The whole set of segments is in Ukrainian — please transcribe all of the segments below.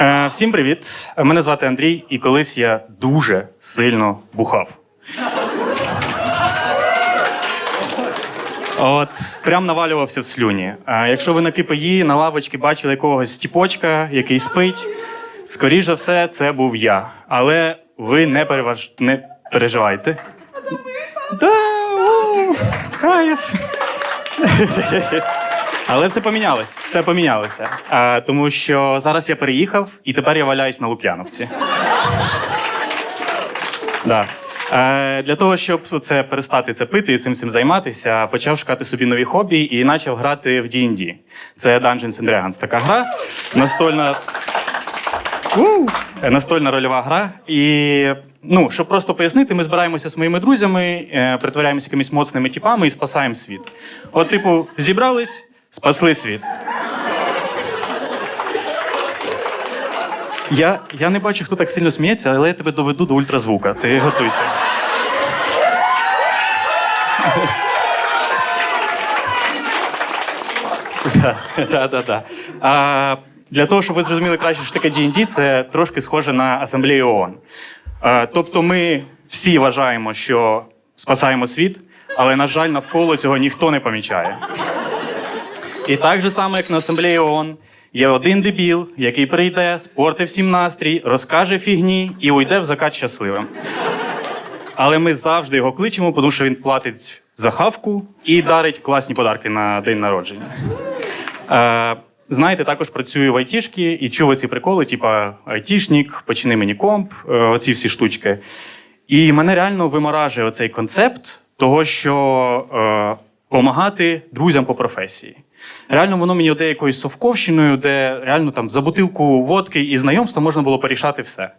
Е, всім привіт! Мене звати Андрій, і колись я дуже сильно бухав. От прям навалювався в слюні. А якщо ви на КПІ на лавочці бачили якогось тіпочка, який спить, скоріш за все, це був я. Але ви не, переваж... не переживайте. Да, кайф. Але все помінялось, все помінялося. А, тому що зараз я переїхав і тепер я валяюсь на Лук'яновці. Да. Е, для того, щоб це перестати це пити і цим всім займатися, почав шукати собі нові хобі і почав грати в D&D. Це Dungeons and Dragons. Така гра, настольна. Настольна рольова гра. І ну, щоб просто пояснити, ми збираємося з моїми друзями, е, притворяємося якимись моцними типами і спасаємо світ. От, типу, зібрались, спасли світ. Я, я не бачу, хто так сильно сміється, але я тебе доведу до ультразвука. Ти готуйся. Да, да, да. А, для того, щоб ви зрозуміли краще, що таке D&D, це трошки схоже на асамблею ООН. А, тобто ми всі вважаємо, що спасаємо світ, але, на жаль, навколо цього ніхто не помічає. І так же само, як на асамблеї ООН, є один дебіл, який прийде, спорти всім настрій, розкаже фігні і уйде в закат щасливим. Але ми завжди його кличемо, тому що він платить за хавку і дарить класні подарки на день народження. Е, знаєте, також працюю в айтішки і чув ці приколи, типа айтішник, почини мені комп, е, оці всі штучки. І мене реально виморажує оцей концепт того, що е, помагати друзям по професії. Реально, воно мені оде якоюсь совковщиною, де реально там за бутилку водки і знайомства можна було порішати все.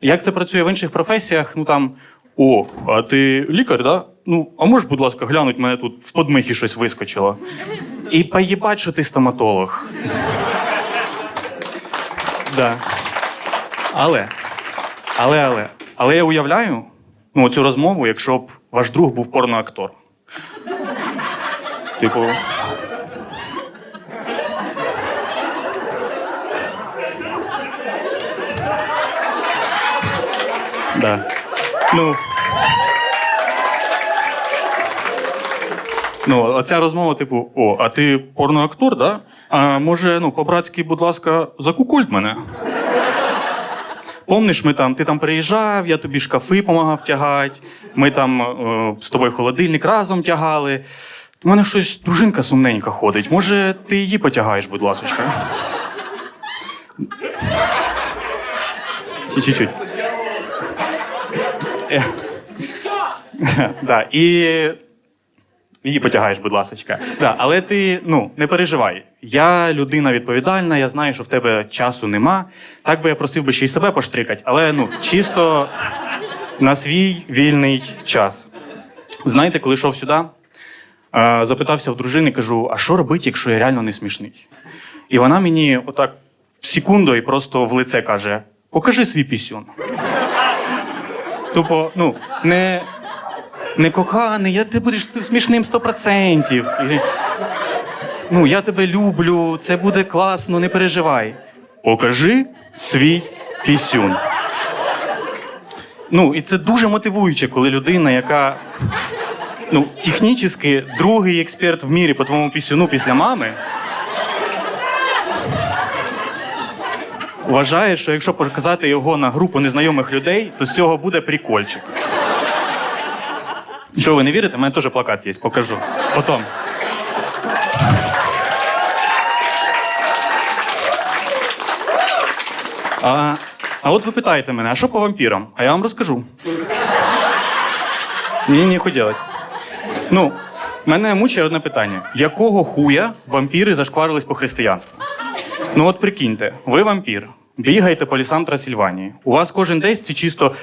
Як це працює в інших професіях? Ну там. О, а ти лікар, да? Ну, а можеш, будь ласка, глянуть, мене тут в подмихі щось вискочило. І поїбать, що ти стоматолог. да. Але, але, але, але я уявляю ну, цю розмову, якщо б ваш друг був порноактор. Типу. Да. Ну. Ну, оця розмова, типу, о, а ти порноактор, да? А може, ну, по-братськи, будь ласка, закукульт мене. Помниш, ми там, ти там приїжджав, я тобі шкафи допомагав тягати, ми там е, з тобою холодильник разом тягали. У мене щось дружинка сумненька ходить. Може, ти її потягаєш, будь ласочка? Е. Да, і її потягаєш, будь ласочка. Да, але ти ну, не переживай. Я людина відповідальна, я знаю, що в тебе часу нема. Так би я просив би ще й себе поштрикати, але ну, чисто на свій вільний час. Знаєте, коли йшов сюди, запитався в дружини, кажу: а що робити, якщо я реально не смішний? І вона мені отак в секунду і просто в лице каже: покажи свій пісюн. Тупо, ну, не, не коханий, я ти будеш смішним 100%. І, ну, я тебе люблю, це буде класно, не переживай. Покажи свій пісюн. Ну, і це дуже мотивуюче, коли людина, яка ну, технічно другий експерт в мірі по твоєму пісюну після мами. Вважає, що якщо показати його на групу незнайомих людей, то з цього буде прикольчик. Що ви не вірите? У мене теж плакат є, покажу. Потім. А, а от ви питаєте мене, а що по вампірам? А я вам розкажу. Ні, ні, хотіли. Ну, мене мучає одне питання: якого хуя вампіри зашкварились по християнству? Ну от прикиньте, ви вампір, бігаєте по лісам Трансильванії. У вас кожен день це чисто.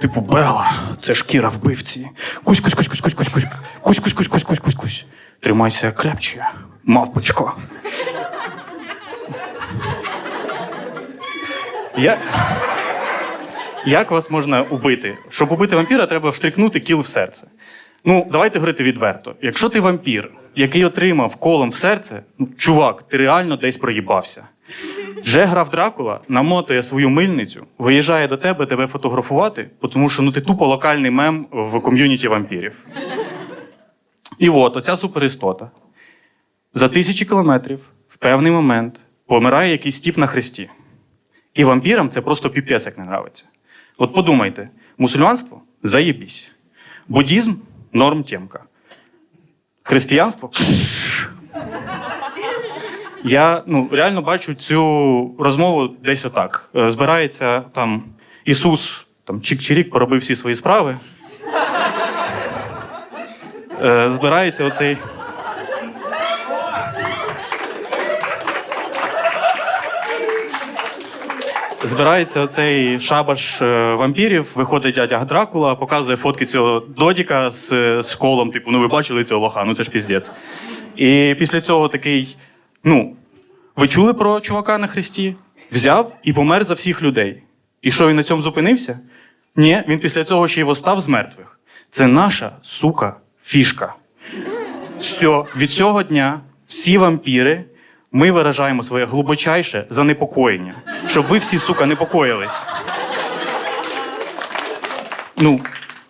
Типу, Бела, це шкіра вбивці. Кусь-кусь-кусь-кусь-кусь-кусь. Кусь-кусь-кусь-кусь-кусь-кусь. Тримайся крепче, мавпочко. Я... Як вас можна убити? Щоб убити вампіра, треба вштрикнути кіл в серце. Ну, давайте говорити відверто. Якщо ти вампір, який отримав колом в серце, ну, чувак, ти реально десь проїбався. Вже грав Дракула, намотує свою мильницю, виїжджає до тебе тебе фотографувати, тому що ну ти тупо локальний мем в ком'юніті вампірів. І от оця суперістота за тисячі кілометрів в певний момент помирає якийсь тіп на хресті. І вампірам це просто піпець, як не нравиться. От подумайте: мусульманство заєбісь. Буддізм норм темка. Християнство. Я ну, реально бачу цю розмову десь отак. Е, Збирається там Ісус, там чик-чирік, поробив всі свої справи. Е, Збирається оцей. Збирається оцей шабаш е, вампірів, виходить дядя Дракула, показує фотки цього додіка з, з колом, типу, ну ви бачили цього лоха, ну це ж піздець. І після цього такий, ну, ви чули про чувака на хресті? Взяв і помер за всіх людей. І що він на цьому зупинився? Ні, він після цього ще й восстав з мертвих. Це наша, сука, фішка. Все, від цього дня всі вампіри ми виражаємо своє глибочайше занепокоєння, щоб ви всі, сука, непокоїлись. Ну,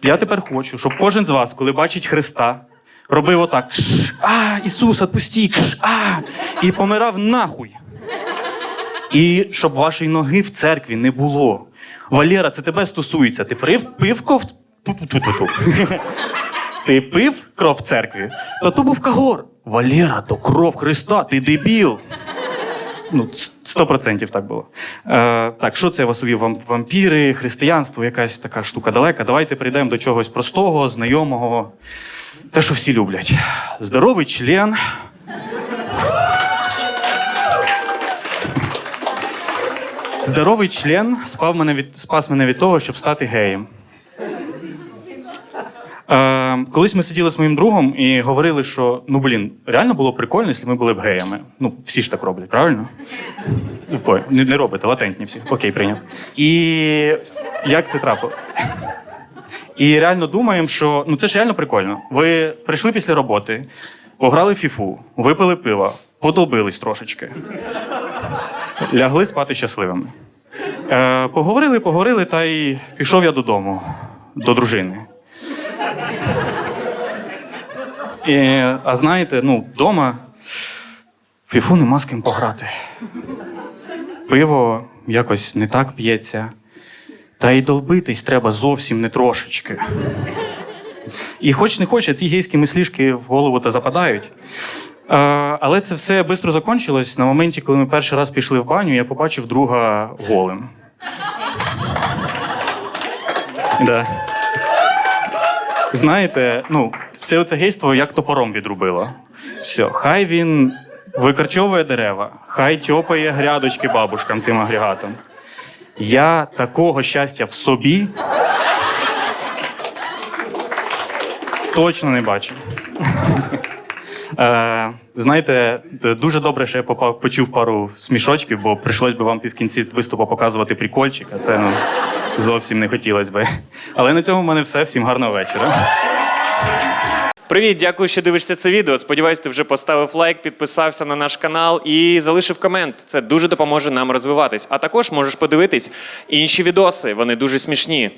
я тепер хочу, щоб кожен з вас, коли бачить Христа, робив отак: «Кш, а, Ісус, отпусти, кш, а, і помирав нахуй. І щоб вашої ноги в церкві не було. Валера, це тебе стосується. Ти пив пивко в. Ти пив кров в церкві? Та то був кагор. Валера, то кров Христа, ти дебіл. Ну, сто процентів так було. Е, так, що це вас увів? Вампіри, християнство, якась така штука далека. Давайте прийдемо до чогось простого, знайомого. Те, що всі люблять. Здоровий член. Здоровий член спав мене від, спас мене від того, щоб стати геєм. Е, колись ми сиділи з моїм другом і говорили, що ну блін, реально було прикольно, якщо ми були б геями. Ну, всі ж так роблять, правильно? Ну, Не, не робите, латентні всі. Окей, прийняв. І як це трапило? І реально думаємо, що ну це ж реально прикольно. Ви прийшли після роботи, пограли фіфу, випили пива, подолбились трошечки, лягли спати щасливими. Е, поговорили, поговорили, та й пішов я додому, до дружини. І, а знаєте, ну, вдома фіфу нема з ким пограти. Пиво якось не так п'ється. Та й долбитись треба зовсім не трошечки. І хоч не хоч, а ці гейські мислішки в голову та западають. Е, але це все швидко закінчилось. На моменті, коли ми перший раз пішли в баню, я побачив друга голим. Да. Знаєте, ну, все це гейство як топором відрубило. Все, хай він викорчовує дерева, хай тьопає грядочки бабушкам цим агрегатом. Я такого щастя в собі точно не бачив. Е, знаєте, дуже добре, що я попав, почув пару смішочків, бо прийшлось би вам півкінці виступу показувати прикольчик, а це ну, зовсім не хотілося би. Але на цьому в мене все. Всім гарного вечора. Привіт, дякую, що дивишся це відео. Сподіваюсь, ти вже поставив лайк, підписався на наш канал і залишив комент. Це дуже допоможе нам розвиватись. А також можеш подивитись інші відоси, вони дуже смішні.